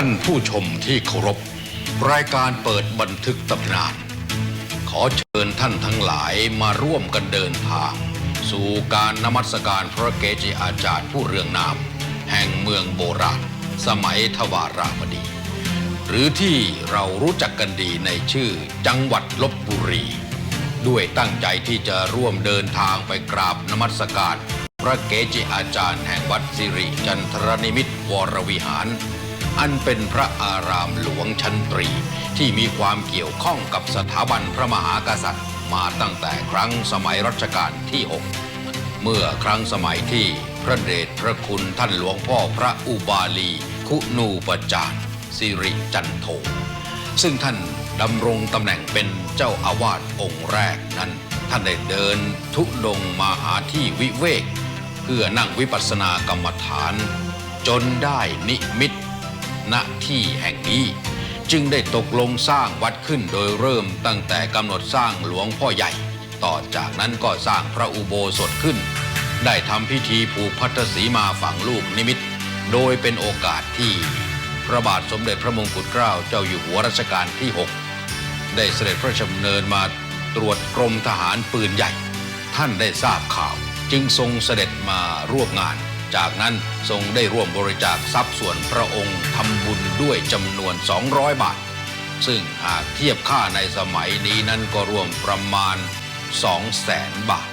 ท่านผู้ชมที่เคารพ รายการเปิดบันทึกตำนาน ขอเชิญท่านทั้งหลายมาร่วมกันเดินทาง สู่การนมัสการพระเกจิอาจารย์ผู้เรืองนาม แห่งเมืองโบราณ สมัยทวารามดี หรือที่เรารู้จักกันดีในชื่อจังหวัดลบบุรี ด้วยตั้งใจที่จะร่วมเดินทางไปกราบนมัสการ พระเกจิอาจารย์แห่งวัดสิริจันทรนิมิตวรวิหาร อันเป็นพระอารามหลวงชั้นตรี ที่มีความเกี่ยวข้องกับสถาบันพระมหากษัตริย์ มาตั้งแต่ครั้งสมัยรัชกาลที่ 6 เมื่อครั้งสมัยที่พระเดชพระคุณท่านหลวงพ่อพระอุบาลี คุณูปจารสิริจันโทซึ่งท่านดำรงตำแหน่งเป็นเจ้าอาวาสองค์แรกนั้น ท่านได้เดินทุดงมาหาที่วิเวก เพื่อนั่งวิปัสสนากรรมฐาน จนได้นิมิต ณที่แห่งนี้ จึงได้ตกลงสร้างวัดขึ้นโดยเริ่มตั้งแต่กำหนดสร้างหลวงพ่อใหญ่ ต่อจากนั้นก็สร้างพระอุโบสถขึ้น ได้ทำพิธีผูกพัทธสีมาฝังลูกนิมิต โดยเป็นโอกาสที่พระบาทสมเด็จพระมงกุฎเกล้าเจ้าอยู่หัวรัชกาลที่ 6 ได้เสด็จพระชำเนินมาตรวจกรมทหารปืนใหญ่ ท่านได้ทราบข่าวจึงทรงเสด็จมาร่วมงาน จากนั้นทรงได้ร่วมบริจาคทรัพย์ส่วนพระองค์ทำบุญด้วยจำนวน 200 บาท ซึ่งหากเทียบค่าในสมัยนี้นั้นก็รวมประมาณ 2 0 0แสนบาท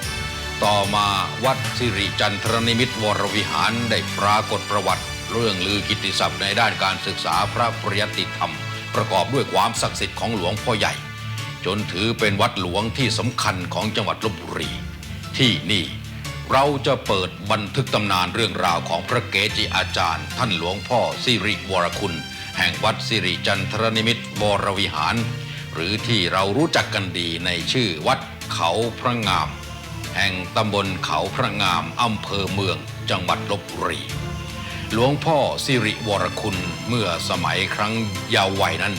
ต่อมาวัดสิริจันทรนิมิตวรวิหารได้ปรากฏประวัติ เรื่องลือกิตติศัพท์ในด้านการศึกษาพระปริยติธรรม ประกอบด้วยความศักดิ์สิทธิ์ของหลวงพ่อใหญ่ จนถือเป็นวัดหลวงที่สำคัญของจังหวัดลบบุรีที่นี่ เราจะเปิดบันทึกตำนานเรื่องราวของพระเกจิอาจารย์ ท่านหลวงพ่อสิริวรคุณ แห่งวัดสิริจันทรนิมิตวรวิหาร หรือที่เรารู้จักกันดีในชื่อวัดเขาพระงาม แห่งตำบลเขาพระงามอำเภอเมืองจังหวัดลบบุรีหลวงพ่อสิริวรคุณเมื่อสมัยครั้งยาววัยนั้น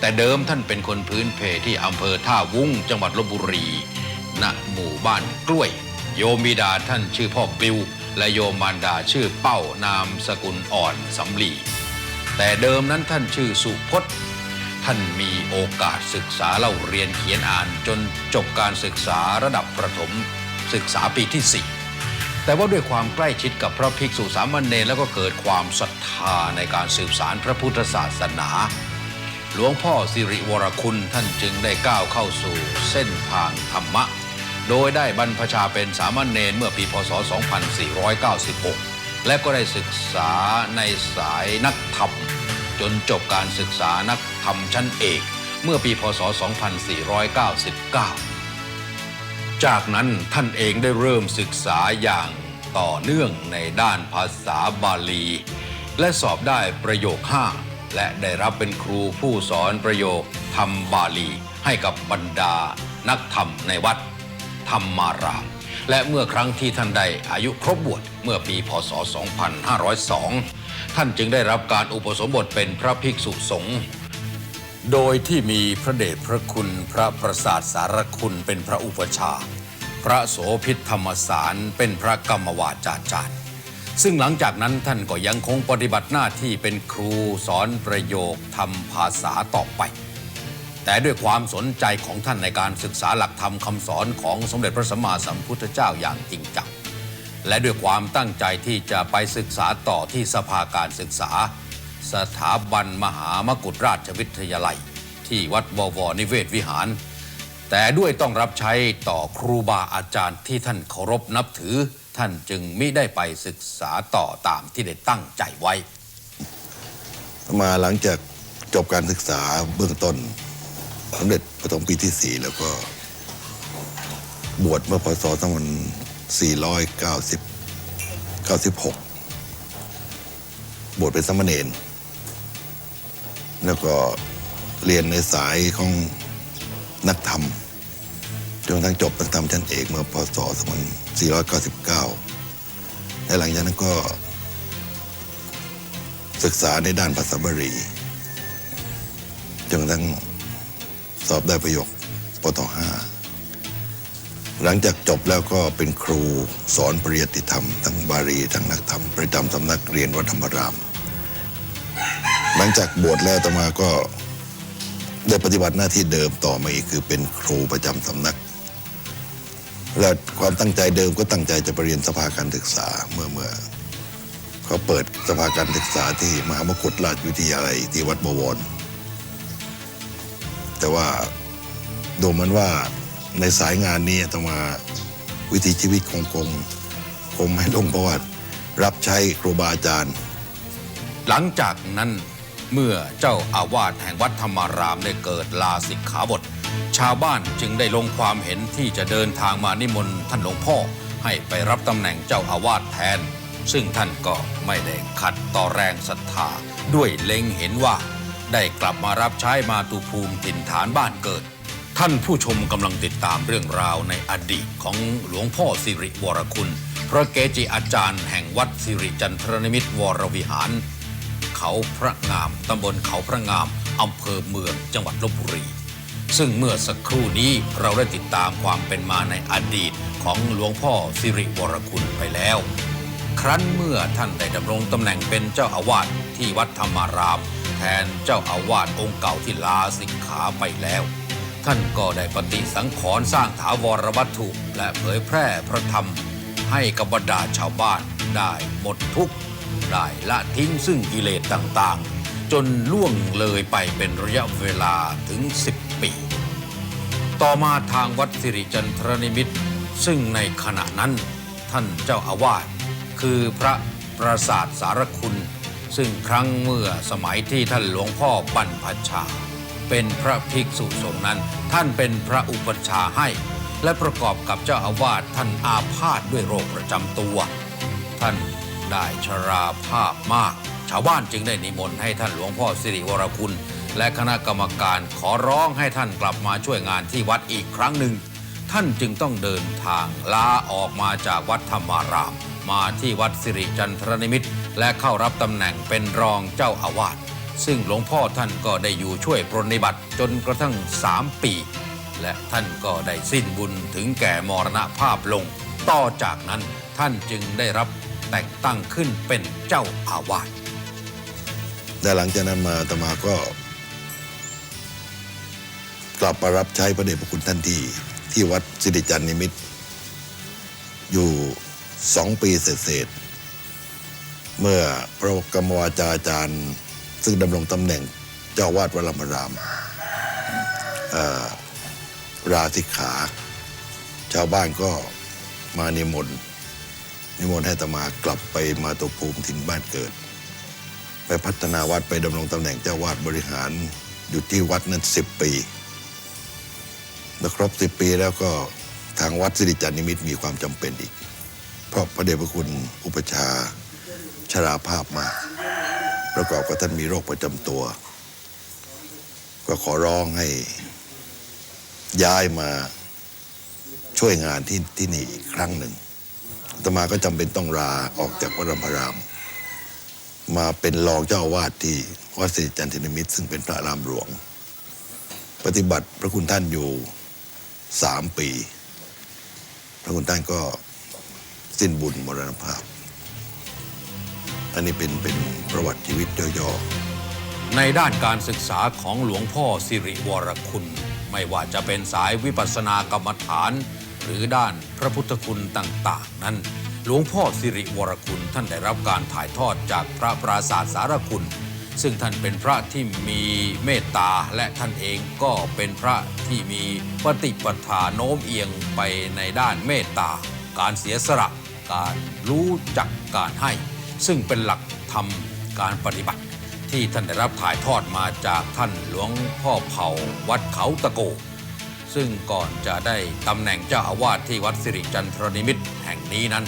แต่เดิมท่านเป็นคนพื้นเพที่อำเภอท่าวุ้งจังหวัดลบบุรีณหมู่บ้านกล้วย โยมบิดาท่านชื่อพ่อปลิว และโยมมารดาชื่อเป้านามสกุลอ่อนสำลีแต่เดิมนั้นท่านชื่อสุพจน์ ท่านมีโอกาสศึกษาเล่าเรียนเขียนอ่านจนจบการศึกษาระดับประถมศึกษาปีที่ 4 แต่ว่าด้วยความใกล้ชิดกับพระภิกษุสามเณรแล้วก็เกิดความศรัทธาในการสืบสารพระพุทธศาสนา หลวงพ่อสิริวรคุณท่านจึงได้ก้าวเข้าสู่เส้นทางธรรมะ โดยได้บรรพชาเป็นสามเณรเมื่อปีพศ 2496 และก็ได้ศึกษาในสายนักธรรม จนจบการศึกษานักธรรมชั้นเอก เมื่อปีพศ 2499 จากนั้นท่านเองได้เริ่มศึกษาอย่างต่อเนื่องในด้านภาษาบาลี และสอบได้ประโยค 5 และได้รับเป็นครูผู้สอนประโยคธรรมบาลีให้กับบรรดานักธรรมในวัด ธรรมาราม และเมื่อครั้งที่ท่านได้อายุครบบวชเมื่อปีพศ 2502 ท่านจึงได้รับการอุปสมบทเป็นพระภิกษุสงฆ์โดยที่มีพระเดชพระคุณพระประสาทสารคุณเป็นพระอุปชฌาย์พระโสพิธธรรมสารเป็นพระกรรมวาจาจารย์ ซึ่งหลังจากนั้นท่านก็ยังคงปฏิบัติหน้าที่เป็นครูสอนประโยคทำภาษาต่อไป แต่ด้วยความสนใจของท่านในการศึกษาหลักธรรมคำสอนของสมเด็จพระสัมมาสัมพุทธเจ้าอย่างจริงจังและด้วยความตั้งใจที่จะไปศึกษาต่อที่สภาการศึกษา สถาบันมหามกุฎราชวิทยาลัย ที่วัดบวรนิเวศวิหาร แต่ด้วยต้องรับใช้ต่อครูบาอาจารย์ที่ท่านเคารพนับถือ ท่านจึงไมิได้ไปศึกษาต่อตามที่ได้ตั้งใจไว้ มาหลังจากจบการศึกษาเบื้องต้น สำเร็จประถมปีที่สี่แล้วก็ บวชเมื่อพศ2490 96 บวชเป็นสามเณรแล้วก็เรียนในสายของนักธรรมจนกระทั่งจบนักธรรมชั้นเอกเมื่อพศ2499และหลังจากนั้นก็ ศึกษาในด้านภาษาบาลีจนกระทั่ง สอบได้ประโยคปตห้าหลังจากจบแล้วก็เป็นครูสอนปริยติธรรม ทั้งบาลีทั้งนักธรรม ประจำสำนักเรียนวัดธรรมราม หลังจากบวชแล้วอาตมาก็ได้ปฏิบัติหน้าที่เดิมต่อมาอีกคือเป็นครูประจำสำนัก และความตั้งใจเดิมก็ตั้งใจจะไปเรียนสภาการศึกษาเมื่อเมื่อเขาเปิดสภาการศึกษาที่มหามกุฏราชวิทยาลัยที่วัดบวร แต่ว่าดูเหมือนว่าในสายงานนี้ต้อาตมาวิถีชีวิตคงคงคงไม่ลงเพราะว่ารับใช้ครูบาอาจารย์ หลังจากนั้นเมื่อเจ้าอาวาสแห่งวัดธรรมารามได้เกิดลาสิกขาบท ชาวบ้านจึงได้ลงความเห็นที่จะเดินทางมานิมนต์ท่านหลวงพ่อ ให้ไปรับตำแหน่งเจ้าอาวาสแทน ซึ่งท่านก็ไม่ได้ขัดต่อแรงศรัทธาด้วยเล็งเห็นว่า ได้กลับมารับใช้มาตุภูมิถิ่นฐานบ้านเกิด ท่านผู้ชมกำลังติดตามเรื่องราวในอดีตของหลวงพ่อสิริวรคุณ พระเกจิอาจารย์แห่งวัดสิริจันทรนิมิตวรวิหาร เขาพระงามตำบลเขาพระงามอำเภอเมืองจังหวัดลบบุรี ซึ่งเมื่อสักครู่นี้เราได้ติดตามความเป็นมาในอดีตของหลวงพ่อสิริวรคุณไปแล้ว ครั้นเมื่อท่านได้ดำรงตำแหน่งเป็นเจ้าอาวาสที่วัดธรรมาราม แทนเจ้าอาวาสองค์เก่าที่ลาสิกขาไปแล้ว ท่านก็ได้ปฏิสังขรณ์สร้างถาวรวัตถุและเผยแพร่พระธรรม ให้กับบรรดาชาวบ้านได้หมดทุกข์ได้ละทิ้งซึ่งกิเลสต่างๆ จนล่วงเลยไปเป็นระยะเวลาถึง 10 ปี ต่อมาทางวัดสิริจันทรนิมิตซึ่งในขณะนั้นท่านเจ้าอาวาสคือพระปราสาทสารคุณ ซึ่งครั้งเมื่อสมัยที่ท่านหลวงพ่อบรรพชา เป็นพระภิกษุสงฆ์นั้น ท่านเป็นพระอุปัชาให้ และประกอบกับเจ้าอาวาสท่านอาพาธด้วยโรคประจำตัว ท่านได้ชราภาพมาก ชาวบ้านจึงได้นิมนต์ให้ท่านหลวงพ่อสิริวรคุณ และคณะกรรมการขอร้องให้ท่านกลับมาช่วยงานที่วัดอีกครั้งหนึ่ง ท่านจึงต้องเดินทางลาออกมาจากวัดธรรมาราม มาที่วัดสิริจันทรนิมิตร และเข้ารับตำแหน่งเป็นรองเจ้าอาวาสซึ่งหลวงพ่อท่านก็ได้อยู่ช่วยปรนนิบัติจนกระทั่งสามปี และท่านก็ได้สิ้นบุญถึงแก่มรณภาพลง ต่อจากนั้นท่านจึงได้รับแต่งตั้งขึ้นเป็นเจ้าอาวาสแต่หลังจากนั้นมาตมาก็ กลับมารับใช้พระเดชพระคุณท่านที่ที่วัดสิริจันนิมิต อยู่สองปีเศษ เมื่อพระกรรมวาจาอาจารย์ ซึ่งดำรงตำแหน่งเจ้าวาดวัดลำพารามราสิกขา ชาวบ้านก็มานิมนต์นิมนต์ให้ตมากลับไปมาตุภูมิถิ่นบ้านเกิด ไปพัฒนาวัดไปดำรงตำแหน่งเจ้าวาดบริหารอยู่ที่วัดนั้นสิบปีเมื่อครบสิบปีแล้วก็ทางวัดสิริจันนิมิตมีความจำเป็นอีก เพราะพระเดชพระคุณอุปชา ชราภาพมากประกอบกับท่านมีโรคประจำตัว ก็ขอร้องให้ย้ายมาช่วยงานที่ที่นี่อีกครั้งหนึ่งตมาก็จำเป็นต้องลาออกจากวัดรำพราม มาเป็นรองเจ้าอาวาสที่วัดสิริจันทนิมิตร ซึ่งเป็นพระรามหลวง ปฏิบัติพระคุณท่านอยู่สามปี พระคุณท่านก็สิ้นบุญมรณภาพ อันนี้เป็นเป็นประวัติชีวิตย่อๆในด้านการศึกษาของหลวงพ่อสิริวรคุณ ไม่ว่าจะเป็นสายวิปัสสนากรรมฐาน หรือด้านพระพุทธคุณต่าง ๆ นั้น หลวงพ่อสิริวรคุณท่านได้รับการถ่ายทอดจากพระปราศาสสารคุณ ซึ่งท่านเป็นพระที่มีเมตตาและท่านเองก็เป็นพระที่มีปฏิปทาโน้มเอียงไปในด้านเมตตา การเสียสละการรู้จักการให้ ซึ่งเป็นหลักธรรมการปฏิบัติที่ท่านได้รับถ่ายทอดมาจากท่านหลวงพ่อเผ่าวัดเขาตะโก ซึ่งก่อนจะได้ตำแหน่งเจ้าอาวาสที่วัดสิริจันทรนิมิตแห่งนี้นั้น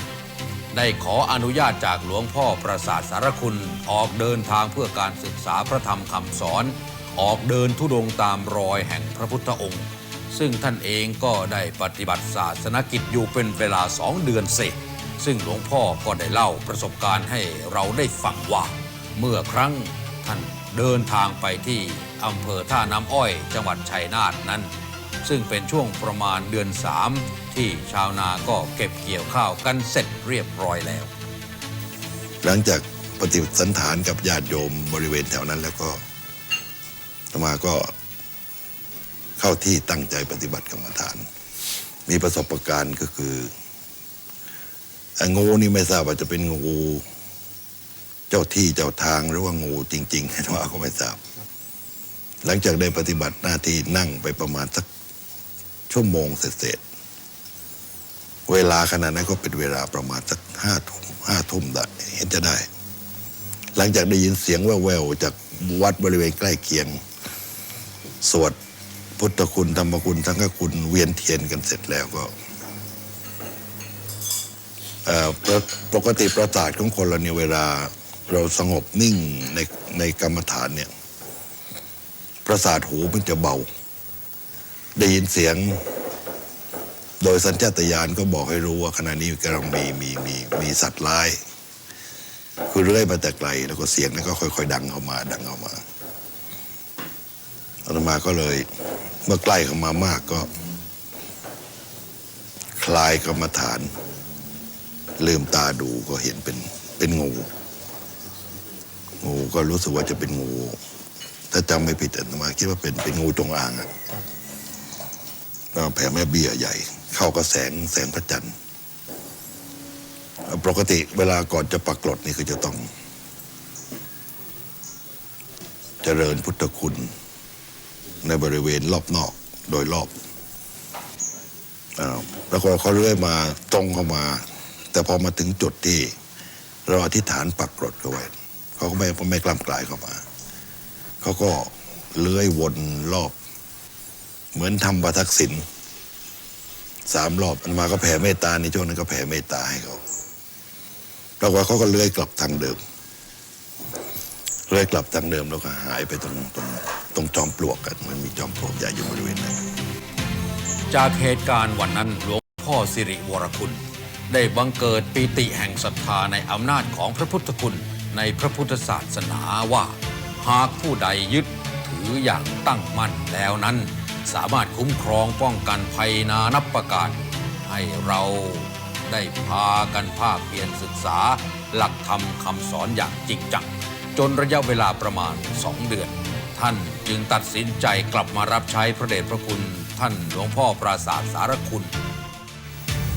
ได้ขออนุญาตจากหลวงพ่อประสาทสารคุณออกเดินทางเพื่อการศึกษาพระธรรมคำสอน ออกเดินทุดงค์ตามรอยแห่งพระพุทธองค์ ซึ่งท่านเองก็ได้ปฏิบัติศาสนกิจอยู่เป็นเวลาสองเดือนเศษ ซึ่งหลวงพ่อก็ได้เล่าประสบการณ์ให้เราได้ฟังว่า เมื่อครั้งท่านเดินทางไปที่อำเภอท่าน้ำอ้อยจังหวัดชัยนาทนั้น ซึ่งเป็นช่วงประมาณเดือนสามที่ชาวนาก็เก็บเกี่ยวข้าวกันเสร็จเรียบร้อยแล้ว หลังจากปฏิสันฐานกับญาติโยมบริเวณแถวนั้นแล้วก็อาตมาก็เข้าที่ตั้งใจปฏิบัติกรรมฐาน มีประสบการณ์ก็คือ งูนี่ไม่ทราบว่าจะเป็นงู เจ้าที่เจ้าทางหรือว่างูจริงๆอาตมาก็ไม่ทราบ หลังจากได้ปฏิบัติหน้าที่นั่งไปประมาณสักชั่วโมงเสร็จเวลาขณะนั้นก็เป็นเวลาประมาณสักห้าทุ่มห้าทุ่มได้เห็นจะได้ หลังจากได้ยินเสียงแว่วๆจากวัดบริเวณใกล้เคียง สวดพุทธคุณธรรมคุณสังฆคุณเวียนเทียนกันเสร็จแล้วก็ ปกติประสาทของคนเราเนี่ยเวลาเราสงบนิ่งในในกรรมฐานเนี่ยประสาทหูมันจะเบา ได้ยินเสียง โดยสัญชาตญาณก็บอกให้รู้ว่าขณะนี้กำลังมีมีมีมีสัตว์ร้าย คือเรื่อยมาแต่ไกล แล้วก็เสียงนั้นก็ค่อย ๆ ดังเข้ามา ดังเข้ามาอาตมาก็เลย เมื่อใกล้เข้ามามากก็ คลายกรรมฐาน ลืมตาดูก็เห็นเป็นเป็นงู งูก็รู้สึกว่าจะเป็นงู ถ้าจำไม่ผิดอาตมาคิดว่าเป็นเป็นงูจงอางอะก็แผ่แม่เบี้ยใหญ่ เข้ากับแสงแสงพระจันทร์ปกติเวลาก่อนจะปักกรดนี่คือจะต้อง เจริญพุทธคุณ ในบริเวณรอบนอกโดยรอบอแล้วก็เขาเลื่อยมาตรงเข้ามา แต่พอมาถึงจุดที่เราอธิษฐานปักกรดเขาไว้เขาก็ไม่ไม่กล้ำกลายเข้ามา เขาก็เลื้อยวนรอบ เหมือนทำประทักษิณสามรอบอันมาก็แผ่เมตตาในช่วงนั้นก็แผ่เมตตาให้เขาปรากฏว่าเขาก็เลื้อยกลับทางเดิมเลื้อยกลับทางเดิมแล้วก็หายไปตรงตรงตรงจอมปลวกกันมันมีจอมปลวกใหญ่อยู่บริเวณนั้นจากเหตุการณ์วันนั้นหลวงพ่อสิริวรคุณ ได้บังเกิดปีติแห่งศรัทธาในอำนาจของพระพุทธคุณในพระพุทธศาสนาว่า หากผู้ใดยึดถืออย่างตั้งมั่นแล้วนั้น สามารถคุ้มครองป้องกันภัยนานับประการ ให้เราได้พากันภาคเพียรศึกษา หลักธรรมคำสอนอย่างจริงจัง จนระยะเวลาประมาณสองเดือน ท่านจึงตัดสินใจกลับมารับใช้พระเดชพระคุณ ท่านหลวงพ่อปราสาทสารคุณ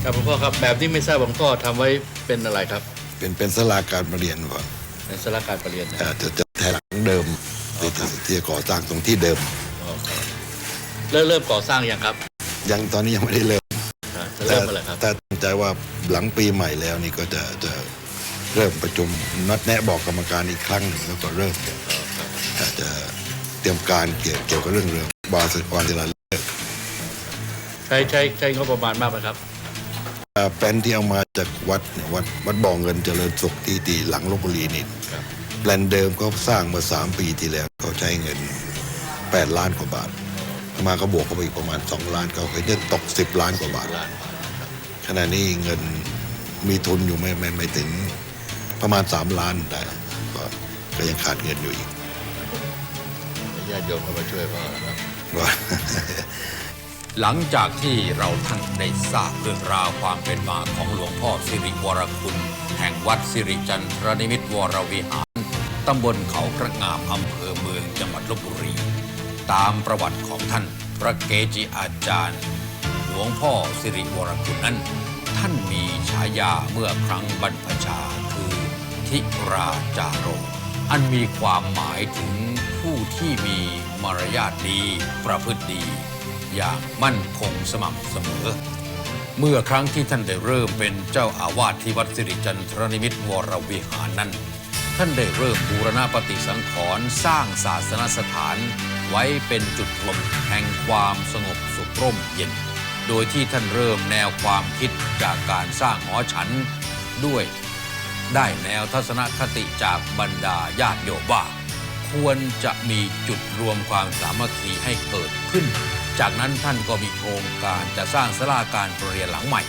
ครับหลวงพ่อครับแบบที่ไม่ทราบหลวงพ่อทำไว้เป็นอะไรครับเป็นเป็นสลาการประเรียนก่อนเป็นสาราการประเรียนนะเอ่อจะจะแถหลังเดิมที่ที่ที่ก่อสร้างตรงที่เดิม อ๋อครับเริ่มเริ่มก่อสร้างยังครับยังตอนนี้ยังไม่ได้เริ่มอ่าจะเริ่มเมื่อไหร่ครับแต่ตั้งใจว่าหลังปีใหม่แล้วนี่ก็จะจะเริ่มประชุมนัดแนะบอกกรรมการอีกครั้งหนึ่งแล้วก็เริ่มอ๋อครับอาจจะเตรียมการเกี่ยวเกี่ยวกับเรื่องเรืองบาสวานศิลาฤกษ์ใช้ใช้ใช้งบประมาณมากไหมครับเอ่อ แปลนที่เอามาจากวัดเนี่ยวัดวัดบ่อเงินเจริญสุขที่ที่หลังลบบุรีนี่ครับแปลนเดิมก็สร้างมาสามปีที่แล้วเขาใช้เงินแปดล้านกว่าบาท มาก็บวกเข้าไปอีกประมาณสองล้านเขาเคยจะตกสิบล้านกว่าบาทล้านขณะนี้เงินมีทุนอยู่ไม่ไม่ไม่ถึงประมาณสามล้านได้ก็ก็ยังขาดเงินอยู่อีกญาติโยมเข้ามาช่วยพ่อนะครับว่า หลังจากที่เราท่านได้ทราบเรื่องราวความเป็นมาของหลวงพ่อสิริวรคุณ แห่งวัดสิริจันทรนิมิตวรวิหาร ตำบลเขาพระงามอำเภอเมืองจังหวัดลบบุรี ตามประวัติของท่านพระเกจิอาจารย์ หลวงพ่อสิริวรคุณนั้น ท่านมีฉายาเมื่อครั้งบรรพชาคือ ทิราจาโร อันมีความหมายถึงผู้ที่มีมารยาทดีประพฤติดี อย่างมั่นคงสม่ำเสมอ เมื่อครั้งที่ท่านได้เริ่มเป็นเจ้าอาวาสที่วัดสิริจันทรนิมิตวรวิหารนั้น ท่านได้เริ่มบูรณปฏิสังขรณ์สร้างศาสนสถาน ไว้เป็นจุดรวมแห่งความสงบสุขร่มเย็น โดยที่ท่านเริ่มแนวความคิดจากการสร้างหอฉันด้วย ได้แนวทัศนคติจากบรรดาญาติโยมว่าควรจะมีจุดรวมความสามัคคีให้เกิดขึ้น จากนั้นท่านก็มีโครงการจะสร้างศาลาการประเรียนหลังใหม่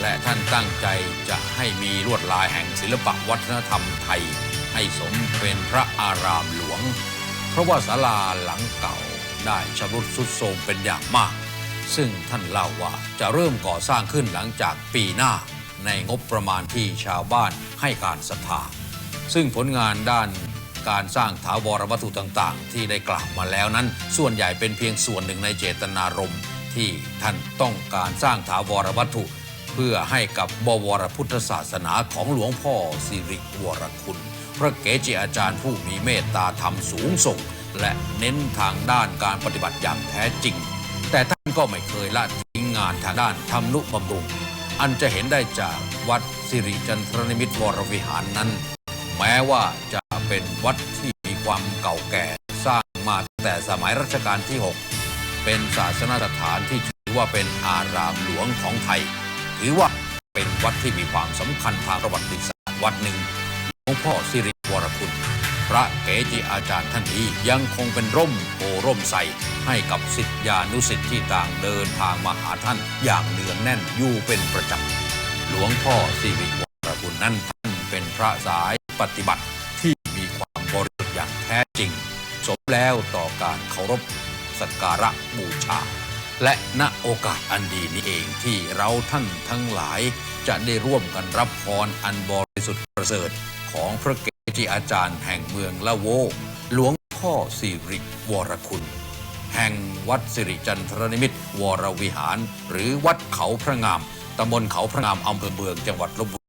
และท่านตั้งใจจะให้มีลวดลายแห่งศิลปะวัฒนธรรมไทย ให้สมเป็นพระอารามหลวง เพราะว่าศาลาหลังเก่าได้ชำรุดทรุดโทรมเป็นอย่างมาก ซึ่งท่านเล่าว่าจะเริ่มก่อสร้างขึ้นหลังจากปีหน้าในงบประมาณที่ชาวบ้านให้การศรัทธาซึ่งผลงานด้าน การสร้างถาวรวัตถุต่างๆ ที่ได้กล่าวมาแล้วนั้น ส่วนใหญ่เป็นเพียงส่วนหนึ่งในเจตนารมณ์ที่ท่านต้องการสร้างถาวรวัตถุ เพื่อให้กับบวรพุทธศาสนาของหลวงพ่อสิริวรคุณ พระเกจิอาจารย์ผู้มีเมตตาธรรมสูงส่ง และเน้นทางด้านการปฏิบัติอย่างแท้จริง แต่ท่านก็ไม่เคยละทิ้งงานทางด้านทำนุบำรุงอันจะเห็นได้จากวัดสิริจันทรนิมิตวรวิหารนั้น แม้ว่าจะเป็นวัดที่มีความเก่าแก่สร้างมาแต่สมัยรัชกาลที่ 6 เป็นศาสนสถานที่ถือว่าเป็นอารามหลวงของไทย ถือว่าเป็นวัดที่มีความสำคัญทางประวัติศาสตร์วัดหนึ่งหลวงพ่อสิริวรคุณ พระเกจิอาจารย์ท่านนี้ยังคงเป็นร่มโพร่มใสให้กับสิทธิานุสิทธิ์ที่ต่างเดินทางมาหาท่านอย่างเนืองแน่นอยู่เป็นประจำหลวงพ่อสิริวรคุณนั้นท่านเป็นพระสาย ปฏิบัติที่มีความบริสุทธิ์อย่างแท้จริง สมแล้วต่อการเคารพสักการะบูชา และณโอกาสอันดีนี้เองที่เราท่านทั้งหลาย จะได้ร่วมกันรับพรอันบริสุทธิ์ประเสริฐของพระเกจิอาจารย์แห่งเมืองละโวหลวงพ่อสิริวรคุณ แห่งวัดสิริจันทรนิมิตวรวิหาร หรือวัดเขาพระงามตำบลเขาพระงามอำเภอเมืองจังหวัดลบบุรี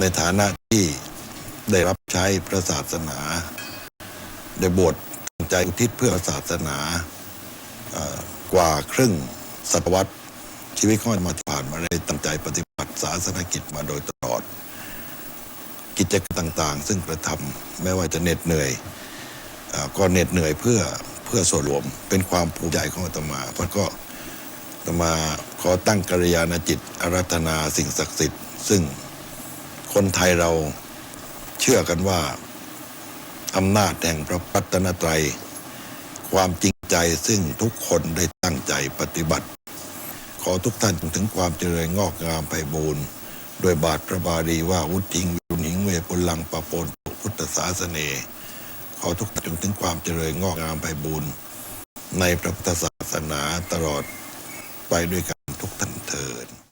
ในฐานะที่ ได้รับใช้พระศาสนา ได้บวชตั้งใจอุทิศเพื่อศาสนากว่าครึ่งศตวรรษชีวิตของอมาที่ผ่านมาได้ตั้งใจปฏิบัติศาสนกิจมาโดยตลอด กิจกรรมต่างๆ ซึ่งกระทำไม่ว่าจะเหน็ดเหนื่อยอก็เหน็ดเหนื่อยเพื่อเพื่อส่วนรวมเป็นความภูมิใจของอาตมาเพราะก็อาตมาขอตั้งกัลยาณจิตอารัธนาสิ่งศักดิ์สิทธิ์ ซึ่งคนไทยเรา เชื่อกันว่าอำนาจแห่งพระพัตนตรัย ความจริงใจซึ่งทุกคนได้ตั้งใจปฏิบัติ ขอทุกท่านจงถึงความเจริญงอกงามไปบูรณ์ด้วยบาทพระบาลีว่าวุติงวิรุณิงเวปุลังปะปนพุทธศาสเนขอทุกท่านจงถึงความเจริญงอกงามไปบูรณ์ในพระพุทธศาสนาตลอดไปด้วยกันทุกท่านเถิด